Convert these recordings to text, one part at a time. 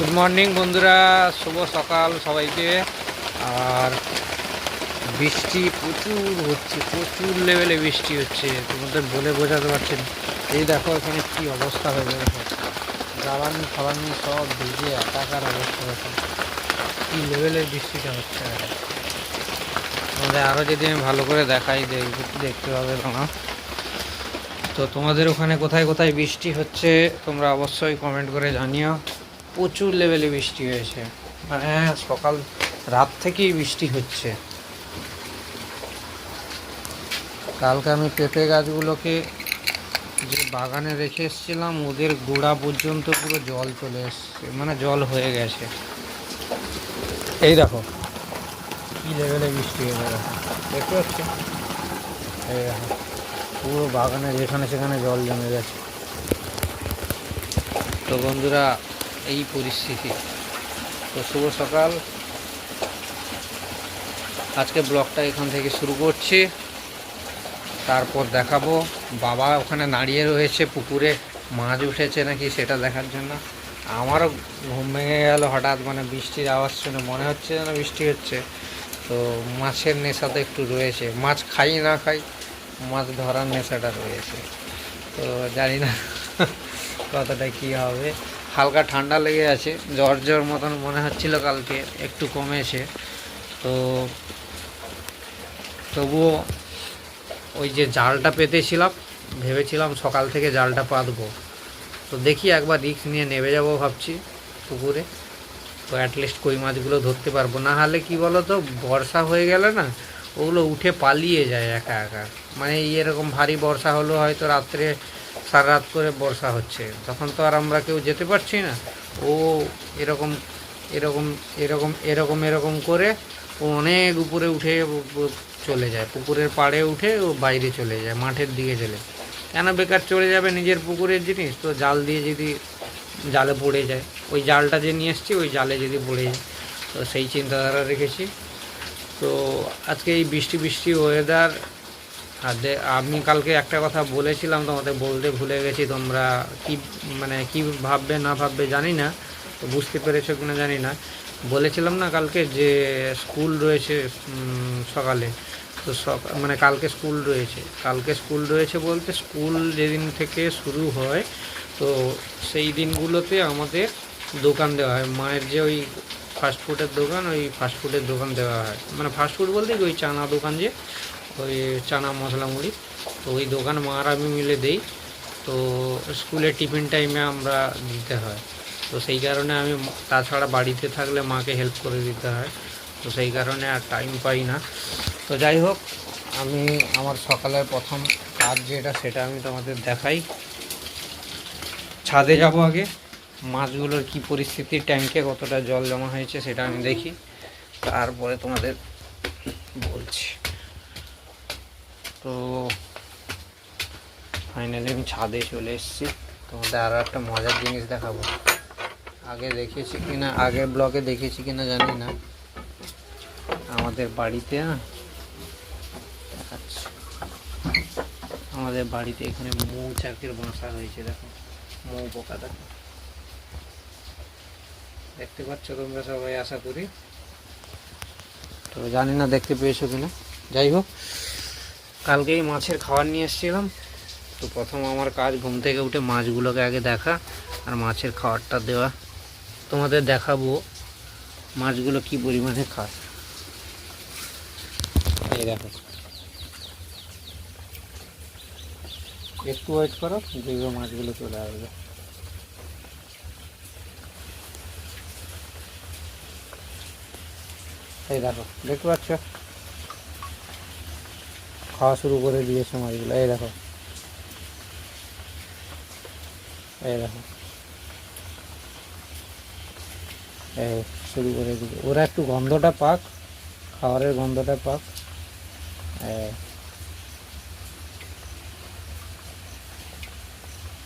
Good morning বন্ধুরা। শুভ সকাল সবাইকে। আর বৃষ্টি প্রচুর হচ্ছে, প্রচুর লেভেলে বৃষ্টি হচ্ছে। তোমাদের বলে বোঝাতে পারছি না। এই দেখো, এখানে কি অবস্থা হয়েছে দেখো জ্বালানি, ফালানি সব ভিজে একাকার অবস্থা হয়েছে কি লেভেলের বৃষ্টিটা হচ্ছে তোমাদের আরও যদি আমি ভালো করে দেখাই, দেখ- দেখতে পাবে তোমরা। তো তোমাদের ওখানে কোথায় কোথায় বৃষ্টি হচ্ছে, তোমরা অবশ্যই কমেন্ট করে জানিও। প্রচুর লেভেলে বৃষ্টি হয়েছে। মানে সকাল রাত থেকেই বৃষ্টি হচ্ছে। কালকে আমি পেঁপে গাছগুলোকে যে বাগানে রেখে এসেছিলাম, ওদের গোড়া পর্যন্ত পুরো জল চলে এসছে। মানে জল হয়ে গেছে। এই দেখো, কি লেভেলে বৃষ্টি হয়ে দেখো। দেখতে পাচ্ছ? এই দেখো, পুরো বাগানে যেখানে সেখানে জল জমে গেছে। তো বন্ধুরা এই পরিস্থিতি। তো শুভ সকাল। আজকে ব্লগটা এখান থেকে শুরু করছি। তারপর দেখাবো। বাবা ওখানে দাঁড়িয়ে রয়েছে, পুকুরে মাছ উঠেছে নাকি সেটা দেখার জন্য। আমারও ঘুম ভেঙে গেল হঠাৎ মানে বৃষ্টির আওয়াজ শুনে মনে হচ্ছে যেন বৃষ্টি হচ্ছে। তো মাছের নেশা তো একটু রয়েছে। মাছ খাই না খাই, মাছ ধরার নেশাটা রয়েছে। তো জানি না কতটা কী হবে। হালকা ঠান্ডা লেগে আছে। জ্বর জ্বর মতন মনে হচ্ছিল কালকে, একটু কমেছে তো তবুও ওই যে জালটা পেতেছিলাম, ভেবেছিলাম সকাল থেকে জালটা পাতবো। তো দেখি একবার রিক্স নিয়ে নেমে যাব ভাবছি পুকুরে। তো অ্যাটলিস্ট কই মাছগুলো ধরতে পারব। না হলে কি বলো তো বর্ষা হয়ে গেলে না, ওগুলো উঠে পালিয়ে যায় একা একা। মানে এরকম ভারী বর্ষা হলো হয়তো রাত্রে সারা রাত করে বর্ষা হচ্ছে। তখন তো আর আমরা কেউ যেতে পারছি না। ও এরকম এরকম এরকম এরকম এরকম করে ও অনেক উপরে উঠে চলে যায়। পুকুরের পাড়ে উঠে ও বাইরে চলে যায়, মাঠের দিকে চলে কেন বেকার চলে যাবে নিজের পুকুরের জিনিস? তো জাল দিয়ে যদি জালে পড়ে যায়, ওই জালটা যে নিয়ে এসছি, ওই জালে যদি পড়ে যায়। তো সেই চিন্তাধারা রেখেছি। তো আজকে এই বৃষ্টি বৃষ্টি ওয়েদার আর আমি কালকে একটা কথা বলেছিলাম তোমাদের, বলতে ভুলে গেছি তোমরা কি মানে কি ভাববে না ভাববে জানি না, তো বুঝতে পেরেছ কিনা জানি না। বলেছিলাম না কালকে যে স্কুল রয়েছে সকালে, তো মানে কালকে স্কুল রয়েছে। কালকে স্কুল রয়েছে বলতে স্কুল যেদিন থেকে শুরু হয়, তো সেই দিনগুলোতে আমাদের দোকান দেওয়া হয়। মায়ের যে ওই ফাস্টফুডের দোকান, ওই ফাস্টফুডের দোকান দেওয়া হয়। মানে ফাস্টফুড বলতে ওই চানা দোকান যে ওই চানা মশলা মুড়ি। তো ওই দোকান মার আমি মিলে দেই। তো স্কুলের টিফিন টাইমে আমরা দিতে হয়। তো সেই কারণে আমি তাছাড়া বাড়িতে থাকলে মাকে হেল্প করে দিতে হয়। তো সেই কারণে আর টাইম পাই না। তো যাই হোক, আমি আমার সকালের প্রথম কাজ যেটা, সেটা আমি তোমাদের দেখাই। ছাদে যাব আগে। মাছগুলোর কি পরিস্থিতি ট্যাঙ্কে কতটা জল জমা হয়েছে সেটা আমি দেখি। তারপরে তোমাদের বলছি। তো ফাইনালি আমি ছাদে চলে এসেছি। তোমাদের আরও একটা মজার জিনিস দেখাবো। আগে দেখেছি কিনা, আগের ব্লগে দেখেছি কিনা জানি না। আমাদের বাড়িতে না দেখাচ্ছি। আমাদের বাড়িতে এখানে মৌচাকের বাসা হয়েছে দেখো। মৌ পোকা, দেখো। দেখতে পাচ্ছ তোমরা সবাই, আশা করি? তো জানি না দেখতে পেয়েছ কিনা। যাই হোক। কালকেই মাছের খাবার নিয়ে এসেছিলাম। তো প্রথম আমার কাজ ঘুম থেকে উঠে মাছগুলোকে আগে দেখা আর মাছের খাবারটা দেওয়া। তোমাদের দেখাবো মাছগুলো কি পরিমাণে খায়। এই দেখো। একটু ওয়েট করো, দেখবে মাছগুলো চলে আসবে। এই দেখো, দেখতে পাচ্ছ? খাওয়া শুরু করে দিয়েছে মাছগুলো এই দেখো। এই দেখো। এই শুরু করে দিবে ওরা একটু গন্ধটা পাক, খাবারের গন্ধটা পাক।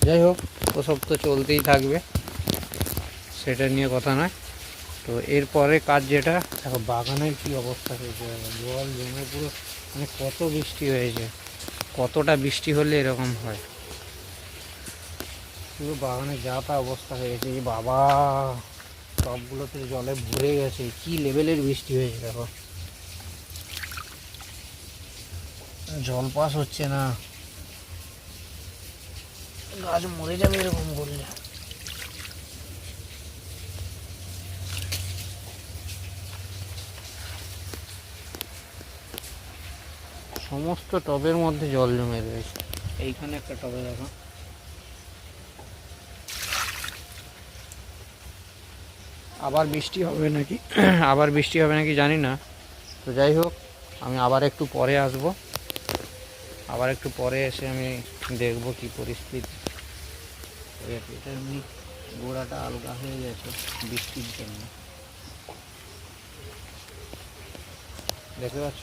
যাই হোক, ওসব তো চলতেই থাকবে। সেটা নিয়ে কথা নয়। তো এরপরে কাজ যেটা, দেখো, বাগানের কি অবস্থা হয়েছে? জল জমে পুরো মানে কত বৃষ্টি হয়েছে? কতটা বৃষ্টি হলে এরকম হয়? পুরো বাগানে যা তা অবস্থা হয়ে গেছে। বাবা, সবগুলোতে জলে ভরে গেছে। কি লেভেলের বৃষ্টি হয়েছে দেখো। জল পাস হচ্ছে না। গাছ মরে যাবে এরকম করলে। সমস্ত টবের মধ্যে জল জমে রয়েছে। এইখানে একটা টবে দেখো। আবার বৃষ্টি হবে নাকি? আবার বৃষ্টি হবে নাকি জানি না। তো যাই হোক আমি আবার একটু পরে আসব। আবার একটু পরে এসে আমি দেখব কি পরিস্থিতি। এটা এমনি গোড়াটা আলগা হয়ে গেছে বৃষ্টির জন্য। দেখতে পাচ্ছ?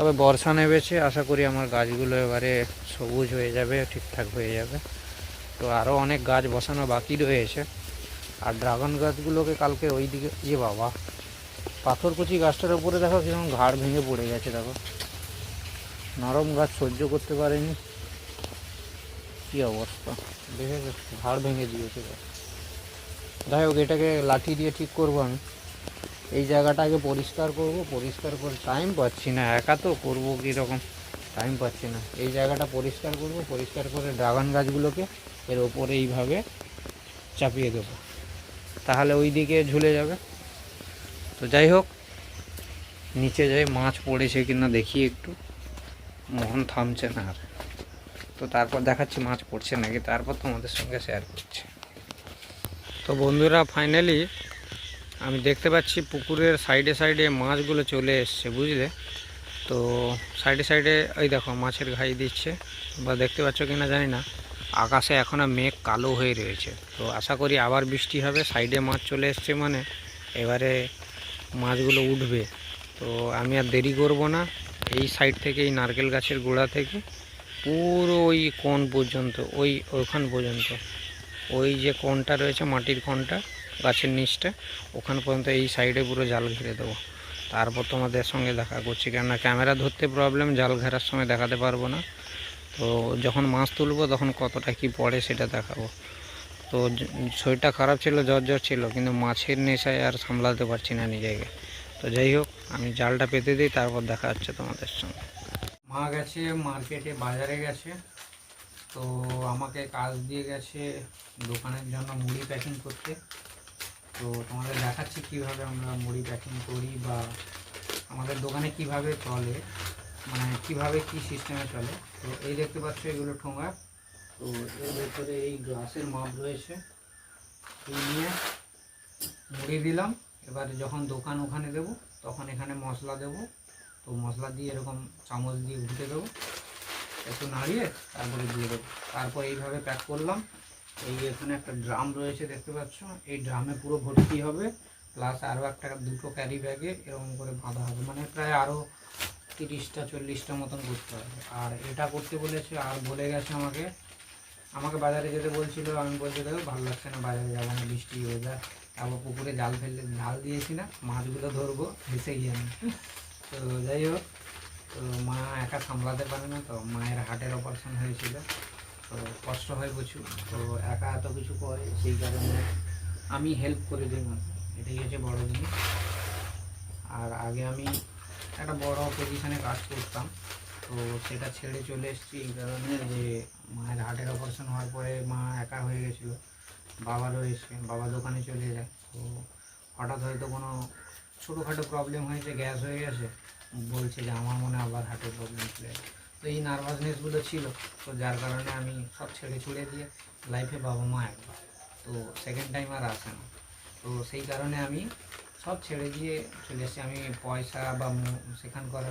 তবে বর্ষা নেমেছে, আশা করি আমার গাছগুলো এবারে সবুজ হয়ে যাবে, ঠিকঠাক হয়ে যাবে। তো আরও অনেক গাছ বসানো বাকি রয়েছে। আর ড্রাগন গাছগুলোকে কালকে ওই দিকে ইয়ে বাবা, পাথরকুচি গাছটার উপরে দেখো কীরকম ঘাড় ভেঙে পড়ে গেছে, দেখো। নরম গাছ সহ্য করতে পারেনি। কী অবস্থা? দেখে ঘাড় ভেঙে দিয়েছে। যাই হোক, এটাকে লাঠি দিয়ে ঠিক করব আমি। এই জায়গাটাকে পরিষ্কার করব, পরিষ্কার করে টাইম পাচ্ছি না, একা তো করব কীরকম? টাইম পাচ্ছি না। এই জায়গাটা পরিষ্কার করব, পরিষ্কার করে ড্রাগন গাছগুলোকে এর ওপরে এইভাবে চাপিয়ে দেবো। তাহলে ওই দিকে ঝুলে যাবে। তো যাই হোক, নিচে যাই, মাছ পড়েছে কিনা দেখি একটু। মন থামছে না আর। তো তারপর দেখাচ্ছি মাছ পড়ছে নাকি, তারপর তোমাদের সঙ্গে শেয়ার করছি। তো বন্ধুরা ফাইনালি আমি দেখতে পাচ্ছি পুকুরের সাইডে সাইডে মাছগুলো চলে এসছে, বুঝলে? তো সাইডে সাইডে ওই দেখো, মাছের ঘাই দিচ্ছে। বা দেখতে পাচ্ছ কি না জানি না। আকাশে এখনও মেঘ কালো হয়ে রয়েছে। তো আশা করি আবার বৃষ্টি হবে। সাইডে মাছ চলে এসছে মানে এবারে মাছগুলো উঠবে। তো আমি আর দেরি করব না। এই সাইড থেকে, এই নারকেল গাছের গোড়া থেকে, পুরো ওই কোণ পর্যন্ত, ওই ওইখান পর্যন্ত, ওই যে কোণটা রয়েছে, মাটির কোণটা গাছের নিচটা, ওখান পর্যন্ত এই সাইডে পুরো জাল ঘিরে দেবো। তারপর তোমাদের সঙ্গে দেখা করছি, কেননা ক্যামেরা ধরতে প্রবলেম জাল ঘেরার সময় দেখাতে পারব না। তো যখন মাছ তুলবো তখন কতটা কি পড়ে সেটা দেখাবো। তো শরীরটা খারাপ ছিল, জ্বর জ্বর ছিল, কিন্তু মাছের নেশায় আর সামলাতে পারছি না নিজেকে। তো যাই হোক, আমি জালটা পেতে দিই, তারপর দেখা হচ্ছে তোমাদের সঙ্গে। মা গেছে, মার্কেটে বাজারে গেছে। তো আমাকে কাজ দিয়ে গেছে দোকানের জন্য মুড়ি প্যাকিং করতে। তো তোমাদের দেখাচ্ছি কীভাবে আমরা মুড়ি প্যাকিং করি বা আমাদের দোকানে কীভাবে চলে মানে কীভাবে কি সিস্টেমে চলে। তো এই দেখতে পাচ্ছ এগুলো ঠোঙা। তো এর ভেতরে এই গ্লাসের মাপ রয়েছে। এই নিয়ে মুড়ি দিলাম। এবার যখন দোকান ওখানে দেবো, তখন এখানে মশলা দেবো। তো মশলা দিয়ে এরকম চামচ দিয়ে ঘুটে দেবো। একটু নাড়িয়ে তারপরে দিয়ে দেবো। তারপর এইভাবে প্যাক করলাম। এই এখানে একটা ড্রাম রয়েছে, দেখতে পাচ্ছ? এই ড্রামে পুরো ভর্তি হবে প্লাস আরও একটা দুটো ক্যারি ব্যাগে এরকম করে বাঁধা হবে। মানে প্রায় আরও তিরিশটা, চল্লিশটা মতন করতে হবে। আর এটা করতে বলেছে, আর বলে গেছে আমাকে আমাকে বাজারে যেতে বলছিল। আমি বলতে দেখো, ভালো লাগছে না, বাজারে যাব না, বৃষ্টি ওয়েদার তারপর পুকুরে জাল ফেললে জাল দিয়েছি না, মাছগুলো ধরবো, ভেসে গিয়ে আমি তো যাই হোক, তো মা একা সামলাতে পারে না, তো মায়ের হার্টের অপারেশন হয়েছিল। তো কষ্ট হয় প্রচুর। তো একা এত কিছু করে, সেই কারণে আমি হেল্প করে মাকে এটাই হচ্ছে বড় জিনিস। আর আগে আমি একটা বড় পজিশনে কাজ করতাম। তো সেটা ছেড়ে চলে এসেছি এই কারণে যে মায়ের হার্টের অপারেশন হওয়ার পরে মা একা হয়ে গেছিল। বাবা রয়েছে বাবা দোকানে চলে যায়। তো হঠাৎ হয়তো কোনো ছোটোখাটো প্রবলেম হয়েছে, গ্যাস হয়ে গেছে। বলছে যে আমার মনে আবার হার্টের প্রবলেম চলে যাবে তো এই নার্ভাসনেসগুলো ছিল। তো যার কারণে আমি সব ছেড়ে ছুড়ে দিয়ে লাইফে বাবা মা একবার। তো সেকেন্ড টাইম আর আসে না। তো সেই কারণে আমি সব ছেড়ে দিয়ে চলে এসেছি। আমি পয়সা বা সেখানকার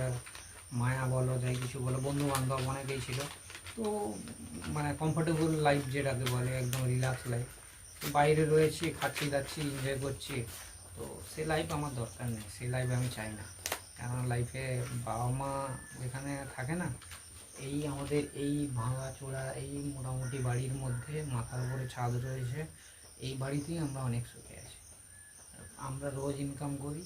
মায়া বলো, যাই কিছু বলো বন্ধু বান্ধব অনেকেই ছিল। তো মানে কমফোর্টেবল লাইফ যেটাকে বলে, একদম রিল্যাক্স লাইফ তো বাইরে রয়েছি, খাচ্ছি, দাচ্ছি এনজয় করছি। তো সেই লাইফ আমার দরকার নেই। সেই লাইফ আমি চাই না। কারণ লাইফে বাবা মা যেখানে থাকে না, এই আমাদের এই ভাঙা চোরা এই মোটামুটি বাড়ির মধ্যে মাথার উপরে ছাদ রয়েছে, এই বাড়িতেই আমরা অনেক সুখে আছি। আমরা রোজ ইনকাম করি,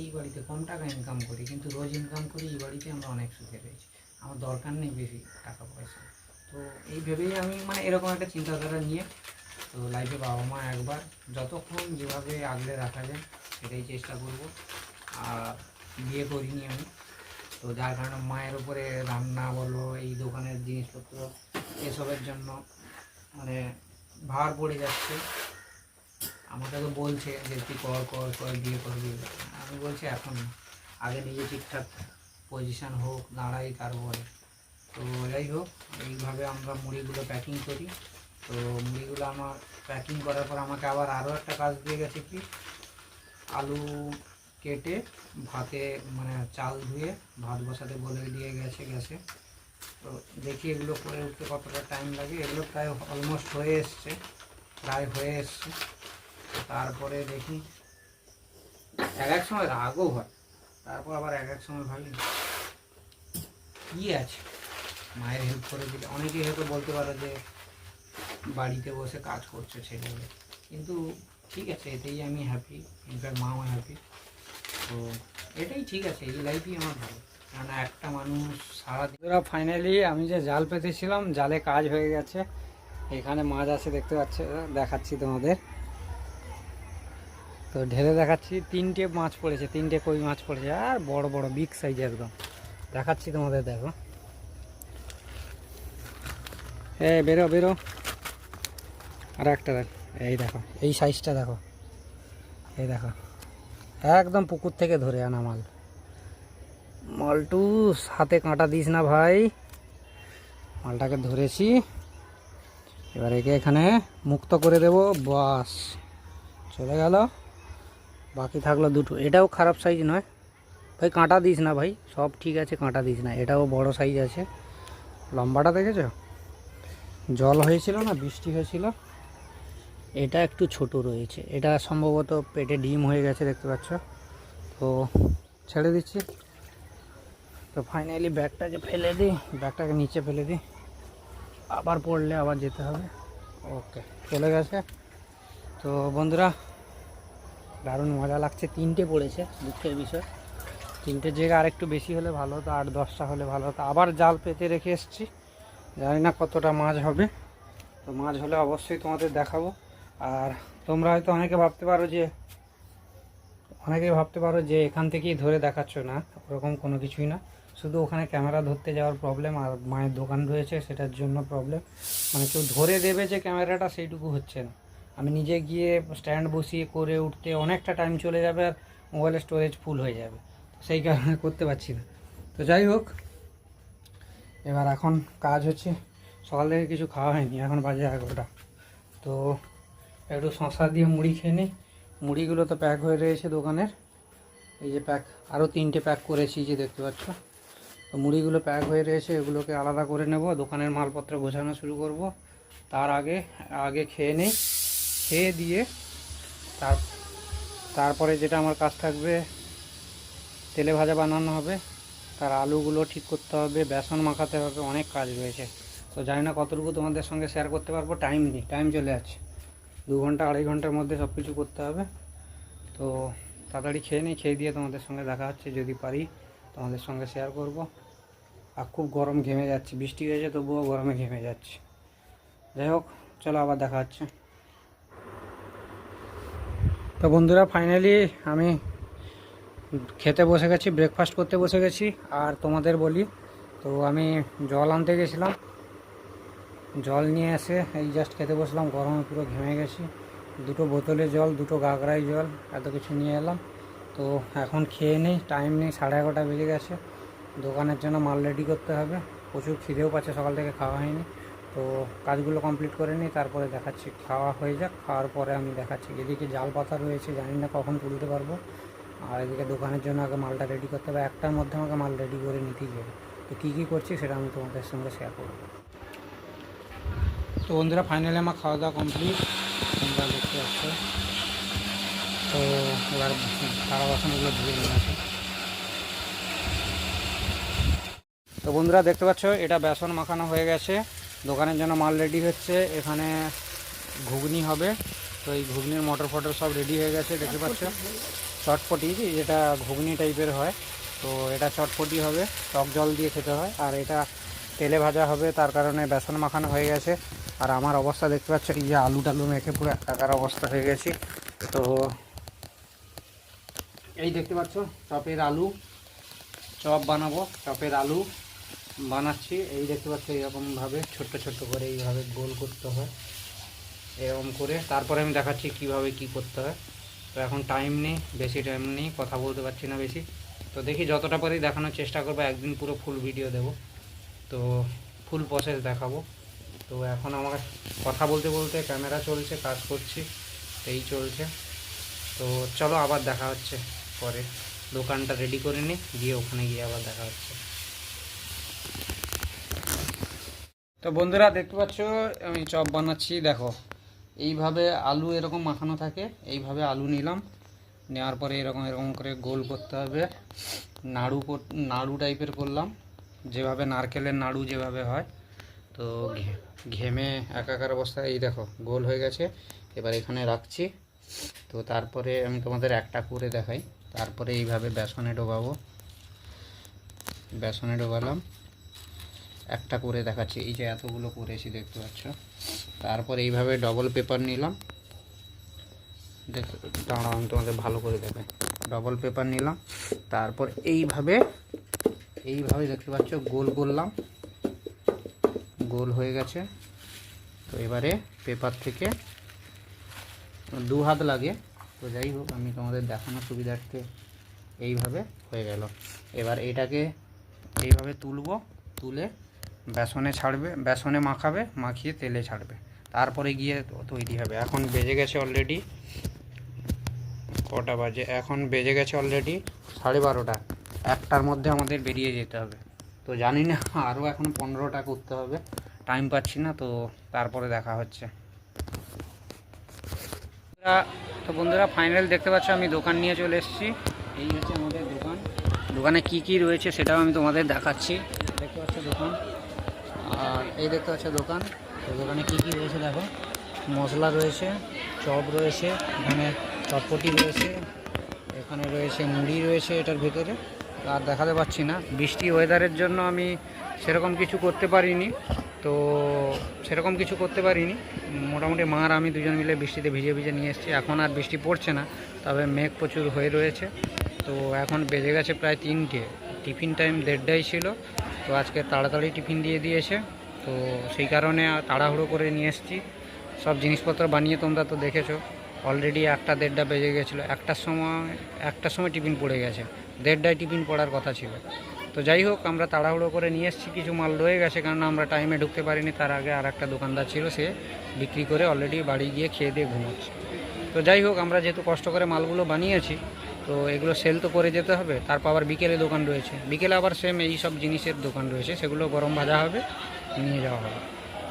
এই বাড়িতে কম টাকা ইনকাম করি, কিন্তু রোজ ইনকাম করি, এই বাড়িতে আমরা অনেক সুখে রয়েছি। আমার দরকার নেই বেশি টাকা পয়সা। তো এই ভেবেই আমি মানে এরকম একটা চিন্তাধারা নিয়ে, তো লাইফে বাবা মা একবার, যতক্ষণ যেভাবে আগলে রাখা যায়, সেটাই চেষ্টা করব। আর বিয়ে করিনি আমি। তো যার কারণে মায়ের উপরে রান্না বলো, এই দোকানের জিনিসপত্র, এসবের জন্য মানে ভার পড়ে যাচ্ছে। আমাকে তো বলছে যে, তুই কর কর কর, বিয়ে করবি। আমি বলছি, এখন আগে নিজে ঠিকঠাক পজিশান হোক, দাঁড়াই তারপরে। তো যাই হোক, এইভাবে আমরা মুড়িগুলো প্যাকিং করি। তো মুড়িগুলো আমার প্যাকিং করার পর আমাকে আবার আরও একটা কাজ দিয়ে গেছে কি? আলু কেটে ভাতে মানে চাল ধুয়ে ভাত বসাতে বলে দিয়ে গেছে গ্যাসে। তো দেখি এগুলো করে উঠতে কতটা টাইম লাগে। এগুলো প্রায় অলমোস্ট হয়ে এসছে, প্রায় হয়ে এসছে। তারপরে দেখি এক এক সময় রাগও হয়। তারপর আবার এক এক সময় ভাবি, কী আছে? মায়ের হেল্প করে দিলে। অনেকেই হয়তো বলতে পারো যে বাড়িতে বসে কাজ করছ ছেলেগুলো কিন্তু ঠিক আছে, এতেই আমি হ্যাপি ইনফ্যাক্ট মাও হ্যাপি তো এটাই ঠিক আছে, এই লাইফই আমার ভালো। একটা মানুষ সারা ফাইনালি আমি যে জাল পেতেছিলাম, জালে কাজ হয়ে গেছে। এখানে মাছ আছে দেখতে পাচ্ছ, দেখাচ্ছি তোমাদের। তো ঢেলে দেখাচ্ছি, তিনটে মাছ পড়েছে, তিনটে কই মাছ পড়েছে, আর বড় বড় বিগ সাইজ একদম। দেখাচ্ছি তোমাদের, দেখো। এ, বেরো বেরো। আর একটা এই দেখো, এই সাইজটা দেখো। এই দেখো। একদম পুকুর থেকে ধরে আনা মাল। মালটু হাতে কাঁটা দিস না ভাই। মালটাকে ধরেছি। এবার একে এখানে মুক্ত করে দেব। বাস, চলে গেল। বাকি থাকল দুটো। এটাও খারাপ সাইজ নয়। ভাই, কাঁটা দিস না ভাই। সব ঠিক আছে, কাঁটা দিস না। এটাও বড় সাইজ আছে। লম্বাটা দেখেছ? জল হয়েছিল না, বৃষ্টি হয়েছিল। এটা একটু ছোট রয়েছে। এটা সম্ভবত পেটে ডিম হয়ে গেছে, দেখতে পাচ্ছ? তো ছেড়ে দিচ্ছি। তো ফাইনালি ব্যাগটাকে ফেলে দিই, ব্যাগটাকে নিচে ফেলে দিই। আবার পড়লে আবার যেতে হবে। ওকে, চলে গেছে। তো বন্ধুরা, দারুণ মজা লাগছে। তিনটে পড়েছে, দুঃখের বিষয়। তিনটে জায়গা আর একটু বেশি হলে ভালো হতো আট দশটা হলে ভালো হতো। আবার জাল পেতে রেখে এসেছি। জানি না কতটা মাছ হবে। তো মাছ হলে অবশ্যই তোমাদের দেখাবো। আর তোমরা হয়তো অনেকে ভাবতে পারো যে, অনেকেই ভাবতে পারো যে এখান থেকেই ধরে দেখাচ্ছ না, ওরকম কোনো কিছুই না। শুধু ওখানে ক্যামেরা ধরতে যাওয়ার প্রবলেম আর মায়ের দোকান রয়েছে, সেটার জন্য প্রবলেম মানে কেউ ধরে দেবে যে ক্যামেরাটা, সেইটুকু হচ্ছে না। আমি নিজে গিয়ে স্ট্যান্ড বসিয়ে করে উঠতে অনেকটা টাইম চলে যাবে আর মোবাইলের স্টোরেজ ফুল হয়ে যাবে। সেই কারণে করতে পারছি না। তো যাই হোক, এবার এখন কাজ হচ্ছে। সকাল থেকে কিছু খাওয়া হয়নি, এখন বাজে এগারোটা। তো একটু শশা দিয়ে মুড়ি খেয়ে নিই মুড়িগুলো তো প্যাক হয়ে রয়েছে দোকানের। এই যে প্যাক আরও তিনটে প্যাক করেছি যে দেখতে পাচ্ছ। তো মুড়িগুলো প্যাক হয়ে রয়েছে, এগুলোকে আলাদা করে নেব। দোকানের মালপত্র গোছানো শুরু করব। তার আগে আগে খেয়ে নেই। খেয়ে দিয়ে তার, তারপরে যেটা আমার কাজ থাকবে, তেলে ভাজা বানানো হবে। তার আলুগুলো ঠিক করতে হবে, বেসন মাখাতে হবে, অনেক কাজ রয়েছে। তো জানি না কতটুকু তোমাদের সঙ্গে শেয়ার করতে পারব টাইম নেই টাইম চলে যাচ্ছে। দু ঘণ্টা, আড়াই ঘণ্টার মধ্যে সব কিছু করতে হবে। তো তাড়াতাড়ি খেয়ে নিই খেয়ে দিয়ে তোমাদের সঙ্গে দেখা হচ্ছে। যদি পারি, তোমাদের সঙ্গে শেয়ার করব। আর খুব গরম ঘেমে যাচ্ছে। বৃষ্টি হয়েছে, তবুও গরমে ঘেমে যাচ্ছে। যাই হোক, চলো আবার দেখা হচ্ছে। তো বন্ধুরা ফাইনালি আমি খেতে বসে গেছি ব্রেকফাস্ট করতে বসে গেছি। আর তোমাদের বলি, তো আমি জল আনতে গেছিলাম। জল নিয়ে এসে এই জাস্ট খেতে বসলাম, গরমে পুরো ঘেমে গেছি। দুটো বোতলে জল, দুটো গাগরাই জল, এত কিছু নিয়ে এলাম। তো এখন খেয়ে নেই টাইম নেই, সাড়ে এগারোটা বেজে গেছে। দোকানের জন্য মাল রেডি করতে হবে। প্রচুর খিদেও পাচ্ছে, সকাল থেকে খাওয়া হয়নি। তো কাজগুলো কমপ্লিট করে নিই, তারপরে দেখাচ্ছি। খাওয়া হয়ে যাক, খাওয়ার পরে আমি দেখাচ্ছি। এদিকে জাল পাতা রয়েছে, জানি না কখন তুলতে পারব। আর এদিকে দোকানের জন্য আগে মালটা রেডি করতে হবে। একটার মধ্যে আমাকে মাল রেডি করে নিতেই হবে। তো কী কী করছি সেটা আমি তোমাদের সঙ্গে শেয়ার করব। তো বন্ধুরা ফাইনালি আমার খাওয়া দাওয়া কমপ্লিট তোমরা দেখতে পাচ্ছ। তো এবার সারা বাসনগুলো ধুয়ে নিয়ে আসে। তো বন্ধুরা, দেখতে পাচ্ছ, এটা বেসন মাখানো হয়ে গেছে। দোকানের জন্য মাল রেডি হচ্ছে। এখানে ঘুগনি হবে। তো এই ঘুগনির মটর ফটর সব রেডি হয়ে গেছে, দেখতে পাচ্ছ। চটপটি যেটা ঘুগনি টাইপের হয়। তো এটা চটপটি হবে। টক জল দিয়ে খেতে হয়। আর এটা তেলে ভাজা হবে। তার কারণে বেসন মাখানো হয়ে গেছে। আর আমার অবস্থা দেখতে পাচ্ছ, এই যে আলু টালু মেখে পুরো একাকার অবস্থা হয়ে গেছি। তো এই দেখতে পাচ্ছ, চপের আলু, চপ বানাবো, চপের আলু বানাচ্ছি। এই দেখতে পাচ্ছ এরকমভাবে ছোট্ট ছোট্ট করে এইভাবে গোল করতে হয়। এরকম করে, তারপরে আমি দেখাচ্ছি কীভাবে কি করতে হয়। তো এখন টাইম নেই, বেশি টাইম নেই, কথা বলতে পারছি না বেশি। তো দেখি যতটা পারি দেখানোর চেষ্টা করব, একদিন পুরো ফুল ভিডিও দেব। তো ফুল প্রসেস দেখাবো। তো এখন আমার কথা বলতে বলতে ক্যামেরা চলছে, কাজ করছি, এই চলছে। তো চলো আবার দেখা হচ্ছে পরে। দোকানটা রেডি করে নিই গিয়ে ওখানে গিয়ে আবার দেখা হচ্ছে। তো বন্ধুরা, দেখতে পাচ্ছ, আমি চপ বানাচ্ছি, দেখো। এইভাবে আলু এরকম মাখানো থাকে, এইভাবে আলু নিলাম। নেওয়ার পরে এরকম এরকম করে গোল করতে হবে। নাড়ু নাড়ু টাইপের করলাম। যেভাবে নারকেলের নাড়ু যেভাবে হয়। তো ঘেমে একাকার অবস্থায় এই দেখো, গোল হয়ে গেছে। এবার এখানে রাখছি। তো তারপরে আমি তোমাদের একটা করে দেখাই। তারপরে এইভাবে বেসনে ডোবাবো। বেসনে ডোবালাম। একটা করে দেখাচ্ছি। এই যে এতগুলো করেছি, দেখতে পাচ্ছ? তারপর এইভাবে ডবল পেপার নিলাম। দেখ আমি তোমাদের ভালো করে দেখাই। ডবল পেপার নিলাম। তারপর এইভাবে এইভাবে দেখতে পাচ্ছ, গোল করলাম। গোল হয়ে গেছে। তো এবারে পেপার থেকে দু হাত লাগে। তো যাই হোক, আমি তোমাদের দেখানোর সুবিধার্থে এইভাবে হয়ে গেল। এবার এটাকে এইভাবে তুলবো, তুলে বেসনে ছাড়বে, বেসনে মাখাবে, মাখিয়ে তেলে ছাড়বে। তারপরে গিয়ে তৈরি হবে। এখন বেজে গেছে অলরেডি কটা বাজে? এখন বেজে গেছে অলরেডি সাড়ে বারোটা। একটার মধ্যে আমাদের বেরিয়ে যেতে হবে। তো জানি না, আরও এখন পনেরোটা করতে হবে। টাইম পাচ্ছি না, তো তারপরে দেখা হচ্ছে। তো বন্ধুরা ফাইনাল দেখতে পাচ্ছ, আমি দোকান নিয়ে চলে এসেছি। এই হচ্ছে আমাদের দোকান। দোকানে কি কি রয়েছে সেটাও আমি তোমাদের দেখাচ্ছি। দেখতে পাচ্ছ দোকান। আর এই দেখতে পাচ্ছ দোকান। তো দোকানে কি কি রয়েছে দেখো। মশলা রয়েছে, চপ রয়েছে, এখানে চটপটি রয়েছে, এখানে রয়েছে মুড়ি রয়েছে এটার ভেতরে। আর দেখাতে পাচ্ছি না। বৃষ্টি ওয়েদারের জন্য আমি সেরকম কিছু করতে পারিনি। তো সেরকম কিছু করতে পারিনি। মোটামুটি মা আর আমি দুজন মিলে বৃষ্টিতে ভিজে ভিজে নিয়ে এসেছি। এখন আর বৃষ্টি পড়ছে না, তবে মেঘ প্রচুর হয়ে রয়েছে। তো এখন বেজে গেছে প্রায় তিনটে। টিফিন টাইম দেড়টাই ছিল, তো আজকে তাড়াতাড়ি টিফিন দিয়ে দিয়েছে। তো সেই কারণে তাড়াহুড়ো করে নিয়ে এসেছি। সব জিনিসপত্র বানিয়ে তোমরা তো দেখেছ অলরেডি একটা দেড়টা বেজে গেছিল। একটার সময় একটার সময় টিফিন পড়ে গেছে। দেড়টায় টিফিন পড়ার কথা ছিল। তো যাই হোক, আমরা তাড়াহুড়ো করে নিয়ে এসেছি, কিছু মাল রয়ে গেছে, কারণ আমরা টাইমে ঢুকতে পারিনি, তার আগে আর একটা দোকানদার ছিল, সে বিক্রি করে অলরেডি বাড়ি গিয়ে খেয়ে দিয়ে ঘুমোচ্ছে। তো যাই হোক, আমরা যেহেতু কষ্ট করে মালগুলো বানিয়েছি, তো এগুলো সেল তো করে যেতে হবে, তারপর আবার বিকেলে দোকান রয়েছে। বিকেলে আবার সেম এই সব জিনিসের দোকান রয়েছে, সেগুলো গরম ভাজা হবে, নিয়ে যাওয়া হবে।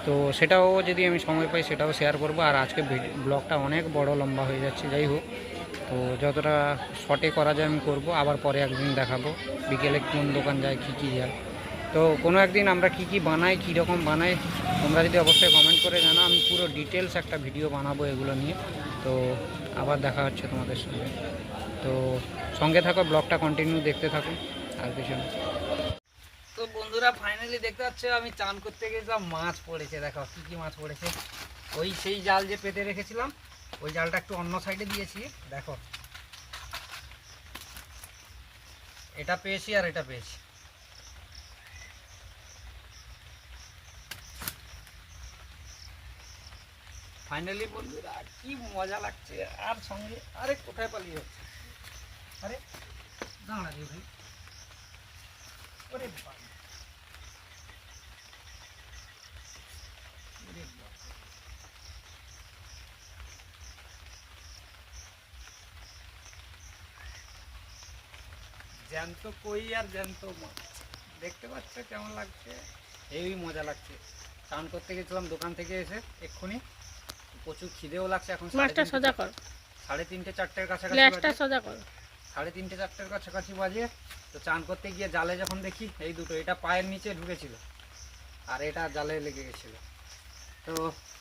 তো সেটাও যদি আমি সময় পাই, সেটাও শেয়ার করব, আর আজকে ব্লগটা অনেক বড় লম্বা হয়ে যাচ্ছে, যাই হোক। তো যতটা শর্টে করা যায় আমি করব, আবার পরে একদিন দেখাবো। বিকেলে কোন দোকান যায়, কী কী যায়। তো কোনো একদিন আমরা কি কি বানাই, কী রকম বানাই, তোমরা যদি অবশ্যই কমেন্ট করে জানো। আমি পুরো ডিটেলস একটা ভিডিও বানাবো এগুলো নিয়ে। তো আবার দেখা হচ্ছে তোমাদের সঙ্গে। তো সঙ্গে থাকো ব্লগটা কন্টিনিউ দেখতে থাকো। আর কিছু না। তো বন্ধুরা ফাইনালি দেখতে পাচ্ছ, আমি চান করতে গেছিলাম মাছ পড়েছে। দেখো, কি কি মাছ পড়েছে। ওই সেই জাল যে পেতে রেখেছিলাম ওই জালটা একটু অন্য সাইডে দিয়েছি, দেখো। এটা পেয়েছি আর এটা পেয়েছি। ফাইনালি বন্ধুরা, কি মজা লাগছে, আর সঙ্গে আরে কোথায় পালিয়ে যাচ্ছে? আরে দাঁড়া ভাই। ওরে বাবা। ওরে বাবা। জ্যান্ত কই আর জ্যান্ত মাছ দেখতে পাচ্ছ কেমন লাগছে? হেবি মজা লাগছে। স্নান করতে গেছিলাম দোকান থেকে এসে এক্ষুনি। প্রচুর খিদেও লাগছে এখন সাড়ে মাছটা সোজা কর। সাড়ে তিনটে চারটের কাছাকাছি গ্লাসটা সোজা কর। সাড়ে তিনটে চারটের কাছাকাছি বাজে। তো চান করতে গিয়ে জালে যখন দেখি এই দুটো এটা পায়ের নিচে ঢুকেছিল। আর এটা জালে লেগে গেছিল। তো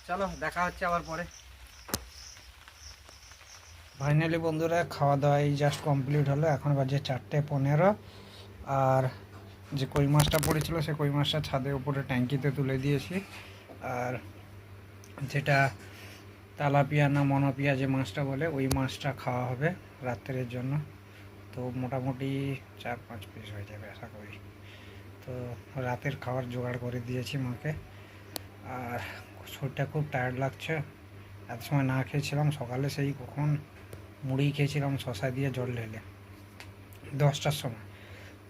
চলো দেখা হচ্ছে আবার পরে। ফাইনালি বন্ধুরা খাওয়া দাওয়া এই জাস্ট কমপ্লিট হলো। এখন বাজে চারটে পনেরো। আর যে কই মাছটা পড়েছিল, সে কই মাছটা ছাদের উপরে ট্যাঙ্কিতে তুলে দিয়েছি। আর যেটা তালাপিয়া না মনোপিয়া যে মাছটা বলে, ওই মাছটা খাওয়া হবে রাত্রের জন্য। তো মোটামুটি চার পাঁচ পিস হয়ে যাবে আশা করি। তো রাতের খাবার জোগাড় করে দিয়েছি মাকে। আর শরীরটা খুব টায়ার্ড লাগছে। এত সময় না খেয়েছিলাম, সকালে সেই কখন মুড়ি খেয়েছিলাম, শশা দিয়ে জল ঢেলে। দশটার সময়।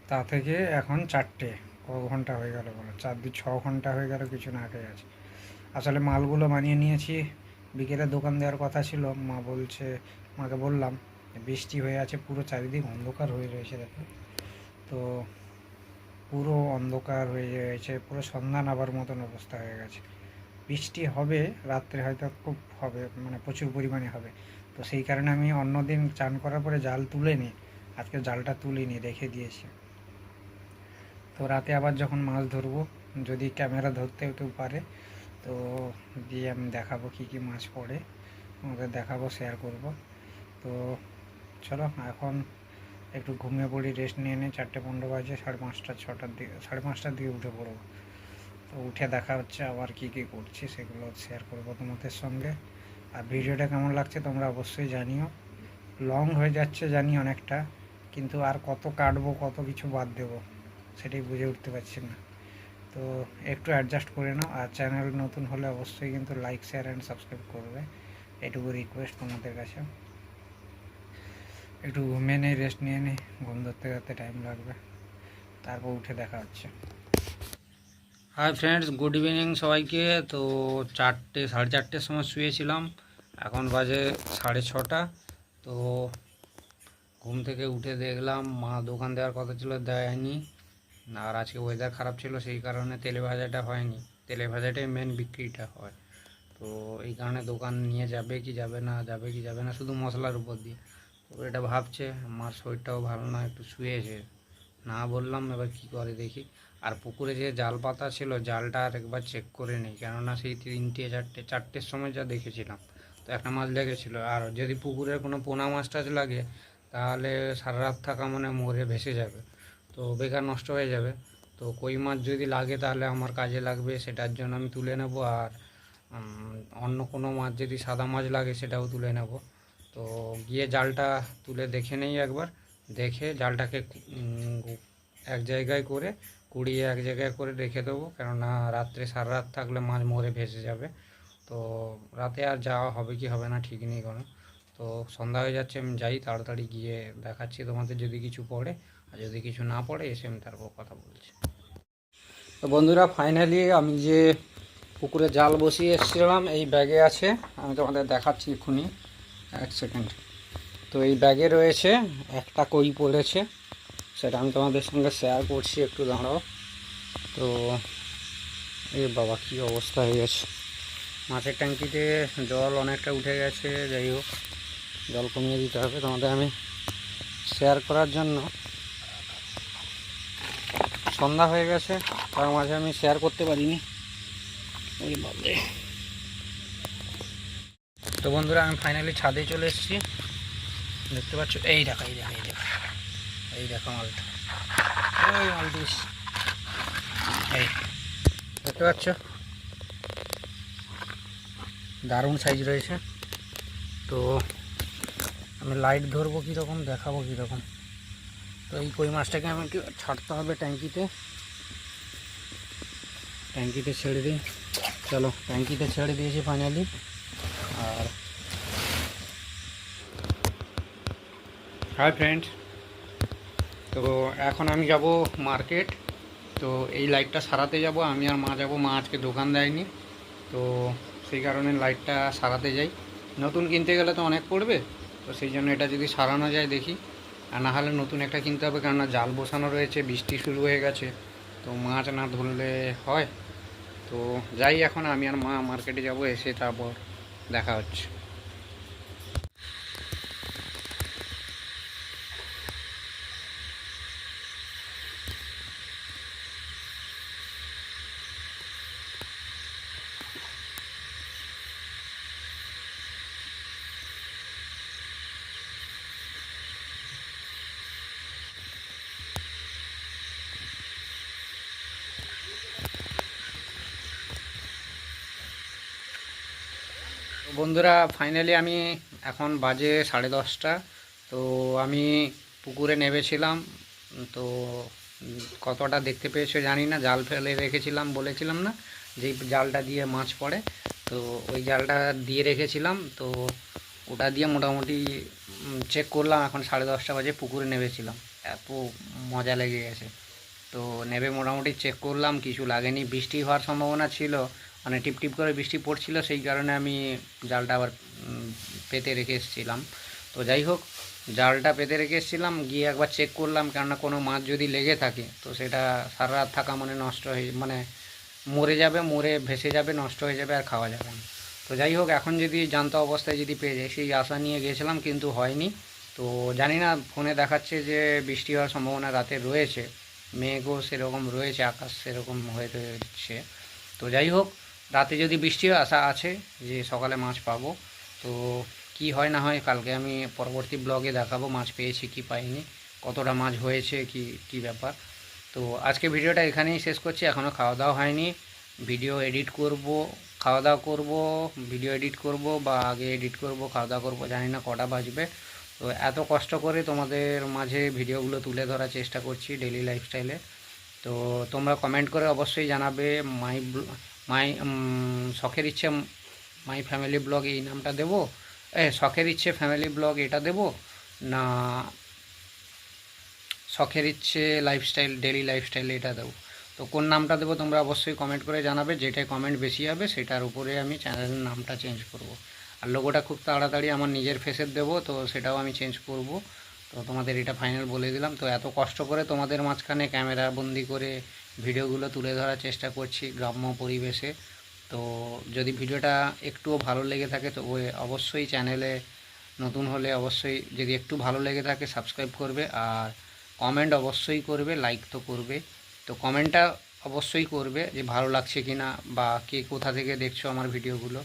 তা থেকে এখন চারটে, ক ঘণ্টা হয়ে গেল বলো, চার দু, ছ ঘণ্টা হয়ে গেল কিছু না খেয়ে আছে। আসলে মালগুলো বানিয়ে নিয়েছি, বিকেলে দোকান দেওয়ার কথা ছিল, মা বলছে, মাকে বললাম বৃষ্টি হয়ে আছে, পুরো চারিদিক অন্ধকার হয়ে রয়েছে দেখো। তো পুরো অন্ধকার হয়ে রয়েছে পুরো সন্ধ্যা নাবার মতন অবস্থা হয়ে গেছে। বৃষ্টি হবে, রাত্রে হয়তো খুব হবে মানে প্রচুর পরিমাণে হবে। তো সেই কারণে আমি অন্যদিন চান করার পরে জাল তুলে নিই আজকে জালটা তুলিনি, রেখে দিয়েছি। তো রাতে আবার যখন মাছ ধরবো, যদি ক্যামেরা ধরতে কেউ পারে, তো দিয়ে আমি দেখাবো কী কী মাছ পড়ে আমাদের দেখাবো শেয়ার করব। তো চলো, এখন একটু ঘুমিয়ে পড়ি রেস্ট নিয়ে নিই, চারটে পনেরো বাজে, সাড়ে পাঁচটা, ছটার দিকে, সাড়ে পাঁচটার দিকে উঠে পড়ব। তো উঠে দেখা হচ্ছে আবার কী কী করছি, সেগুলো শেয়ার করব তোমাদের সঙ্গে। আর ভিডিওটা কেমন লাগছে তোমরা অবশ্যই জানিও। লং হয়ে যাচ্ছে জানি অনেকটা, কিন্তু আর কত কাটবো, কত কিছু বাদ দেবো সেটাই বুঝে উঠতে পারছি না। তো একটু অ্যাডজাস্ট করে নাও আর চ্যানেল নতুন হলে অবশ্যই কিন্তু লাইক শেয়ার অ্যান্ড সাবস্ক্রাইব করবে। এটুকু রিকোয়েস্ট তোমাদের কাছে। একটু ঘুমিয়ে নেই রেস্ট নিয়ে নিই ঘুম ধরতে ধরতে টাইম লাগবে। তারপর উঠে দেখা হচ্ছে। হাই ফ্রেন্ডস গুড ইভিনিং সবাইকে। তো চারটে, সাড়ে চারটের সময় শুয়েছিলাম। এখন বাজে সাড়ে ছটা। তো ঘুম থেকে উঠে দেখলাম মা দোকান দেওয়ার কথা ছিল, দেয়নি। আর আজকে ওয়েদার খারাপ ছিল, সেই কারণে তেলে ভাজাটা হয়নি। তেলে ভাজাটাই মেন বিক্রিটা হয়। তো এই কারণে দোকান নিয়ে যাবে কি যাবে না, যাবে কি যাবে না, শুধু মশলার উপর দিয়ে। তো এটা ভাবছে, আমার শরীরটাও ভালো না, একটু শুয়েছে। না বললাম, এবার কি করে দেখি। আর পুকুরে যে জাল পাতা ছিল, জালটা আর একবার চেক করে নিই। কেননা সেই তিনটে, চারটে, চারটের সময় যা দেখেছিলাম, তো একটা মাছ লেগেছিলো। আর যদি পুকুরের কোনো পোনা মাছ টাছ লাগে, তাহলে সারা রাত থাকা মানে মরে ভেসে যাবে। তো বেকার নষ্ট হয়ে যাবে। তো কই মাছ যদি লাগে তাহলে আমার কাজে লাগবে, সেটার জন্য আমি তুলে নেব। আর অন্য কোনো মাছ যদি সাদা মাছ লাগে, সেটাও তুলে নেব। তো গিয়ে জালটা তুলে দেখে নেই একবার। দেখে জালটাকে এক জায়গায় করে কুড়িয়ে এক জায়গায় করে রেখে দেবো। কেননা রাত্রে সারা রাত থাকলে মাছ মরে ভেসে যাবে। তো রাতে আর যাওয়া হবে কি হবে না ঠিক নেই কোনো। তো সন্ধ্যা হয়ে যাচ্ছে, আমি যাই, তাড়াতাড়ি গিয়ে দেখাচ্ছি তোমাদের যদি কিছু পড়ে। আর যদি কিছু না পড়ে, এসে আমি তারপর কথা বলছি। তো বন্ধুরা ফাইনালি আমি যে পুকুরে জাল বসিয়ে এসেছিলাম, এই ব্যাগে আছে। আমি তোমাদের দেখাচ্ছি এক্ষুনি। এক সেকেন্ড তো এই ব্যাগে রয়েছে, একটা কই পড়েছে। সেটা আমি তোমাদের সঙ্গে শেয়ার করছি, একটু দাঁড়াও। তো, এ বাবা, কী অবস্থা হয়ে গেছে? মাছের ট্যাঙ্কিতে জল অনেকটা উঠে গেছে, যাই হোক, জল কমিয়ে দিতে হবে তোমাদের আমি শেয়ার করার জন্য। সন্ধ্যা হয়ে গেছে, তার মাঝে আমি শেয়ার করতে পারিনি। ওই বাবরে। তো বন্ধুরা, আমি ফাইনালি ছাদে চলে এসেছি। দেখতে পাচ্ছ এই দেখো এই দেখো। এই দেখো এই দেখো মালটা ওই মালটিস এই দেখতে পাচ্ছ? দারুণ সাইজ রয়েছে। তো আমি লাইট ধরবো কীরকম দেখাবো কীরকম। তো এই কই মাছটাকে আমাকে ছাড়তে হবে ট্যাঙ্কিতে। ট্যাঙ্কিতে ছেড়ে দিই। চলো ট্যাঙ্কিতে ছেড়ে দিয়েছি ফাইনালি আর হাই ফ্রেন্ড তো এখন আমি যাব মার্কেট তো এই লাইটটা সারাতে যাব। আমি আর মা যাব, মা আজকে দোকান দেয়নি, তো সেই কারণে লাইটটা সারাতে যাই। নতুন কিনতে গেলে তো অনেক পড়বে, তো সেই জন্য এটা যদি সারানো যায় দেখি। আর না হলে নতুন একটা কিনতে হবে, কেননা জাল বসানো রয়েছে, বৃষ্টি শুরু হয়ে গেছে, তো মাছ না ধরলে হয়। তো যাই এখন, আমি আর মা মার্কেটে যাব, এসে তারপর দেখা হচ্ছে। বন্ধুরা ফাইনালি আমি এখন বাজে সাড়ে দশটা। তো আমি পুকুরে নেমেছিলাম। তো কতটা দেখতে পেয়েছ জানি না। জাল ফেলে রেখেছিলাম, বলেছিলাম না যে জালটা দিয়ে মাছ পড়ে। তো ওই জালটা দিয়ে রেখেছিলাম। তো ওটা দিয়ে মোটামুটি চেক করলাম। এখন সাড়ে দশটা বাজে, পুকুরে নেমেছিলাম। এত মজা লেগে গেছে। তো নেবে মোটামুটি চেক করলাম, কিছু লাগেনি, বৃষ্টি হওয়ার সম্ভাবনা ছিল মানে টিপ টিপ করে বৃষ্টি পড়ছিল, সেই কারণে আমি জালটা আবার পেতে রেখে এসেছিলাম। তো যাই হোক, জালটা পেতে রেখে এসেছিলাম, গিয়ে একবার চেক করলাম, কেননা কোনো মাছ যদি লেগে থাকে, তো সেটা সারা রাত থাকা মানে নষ্ট হয়ে মানে মরে যাবে, মরে ভেসে যাবে, নষ্ট হয়ে যাবে আর খাওয়া যাবে না। তো যাই হোক, এখন যদি জানতো অবস্থায় যদি পেয়ে যাই, সেই আশা নিয়ে গিয়েছিলাম কিন্তু হয়নি। তো জানি না, ফোনে দেখাচ্ছে যে বৃষ্টি হওয়ার সম্ভাবনা রাতে রয়েছে। মেঘও সেরকম রয়েছে, আকাশ সেরকম হয়ে রয়েছে। তো যাই হোক, রাতে যদি বৃষ্টি হয় আশা আছে যে সকালে মাছ পাবো, তো কি হয় না হয় কালকে আমি পরবর্তী ব্লগে দেখাবো, মাছ পেয়েছি কি পাইনি, কতটা মাছ হয়েছে, কি কি ব্যাপার। তো আজকে ভিডিওটা এখানেই শেষ করছি এখনও খাওয়া দাওয়া হয়নি। ভিডিও এডিট করব খাওয়া দাওয়া করব ভিডিও এডিট করব বা আগে এডিট করব খাওয়া দাওয়া করব, জানি না কটা বাজবে। তো এত কষ্ট করে তোমাদের মাঝে ভিডিওগুলো তুলে ধরার চেষ্টা করছি ডেলি লাইফস্টাইলে তো তোমরা কমেন্ট করে অবশ্যই জানাবে মাই মাই শখের ইচ্ছে মাই ফ্যামিলি ব্লগ এই নামটা দেবো। এ, শখের ইচ্ছে ফ্যামিলি ব্লগ এটা দেবো? না, শখের ইচ্ছে লাইফস্টাইল ডেলি লাইফস্টাইল এটা দেবো। তো কোন নামটা দেবো তোমরা অবশ্যই কমেন্ট করে জানাবে যেটাই কমেন্ট বেশি হবে সেটার উপরে আমি চ্যানেলের নামটা চেঞ্জ করব। আর লোগোটা খুব তাড়াতাড়ি আমার নিজের ফেসের দেবো, তো সেটাও আমি চেঞ্জ করব। তো তোমাদের এটা ফাইনাল বলে দিলাম। তো এত কষ্ট করে তোমাদের মাঝখানে ক্যামেরা বন্দি করে ভিডিওগুলো তুলে ধরার চেষ্টা করছি গ্রাম্য পরিবেশে। তো যদি ভিডিওটা একটুও ভালো লেগে থাকে, তো অবশ্যই চ্যানেলে নতুন হলে অবশ্যই যদি একটু ভালো লেগে থাকে সাবস্ক্রাইব করবে। আর কমেন্ট অবশ্যই করবে লাইক তো করবে। তো কমেন্টটা অবশ্যই করবে যে ভালো লাগছে কি না বা কে কোথা থেকে দেখছ আমার ভিডিওগুলো।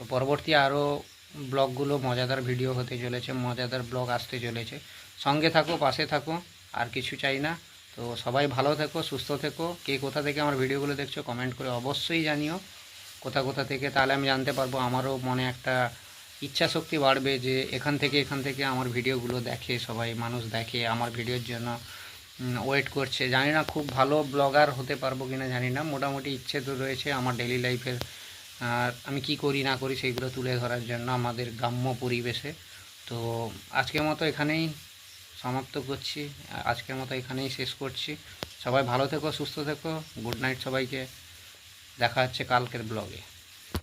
তো পরবর্তী আরও ব্লগগুলো মজাদার ভিডিও হতে চলেছে, মজাদার ব্লগ আসতে চলেছে। সঙ্গে থাকো, পাশে থাকো, আর কিছু চাই না। তো সবাই ভালো থেকো, সুস্থ থেকো। কে কোথা থেকে আমার ভিডিওগুলো দেখছ কমেন্ট করে অবশ্যই জানিও। কোথা কোথা থেকে তাহলে আমি জানতে পারব। আমারও মনে একটা ইচ্ছা শক্তি বাড়বে যে এখান থেকে এখান থেকে আমার ভিডিওগুলো দেখে, সবাই মানুষ দেখে, আমার ভিডিওর জন্য ওয়েট করছে। জানি না খুব ভালো ব্লগার হতে পারব কিনা, জানি না। মোটামুটি ইচ্ছে তো রয়েছে আমার ডেলি লাইফের আর আমি কি করি না করি সেইগুলো তুলে ধরার জন্য আমাদের গ্রাম্য পরিবেশে। তো আজকের মতো এখানেই সমাপ্ত করছি। আজকের মতো এখানেই শেষ করছি। সবাই ভালো থেকো, সুস্থ থেকো। গুড নাইট সবাইকে। দেখা হচ্ছে কালকের ব্লগে।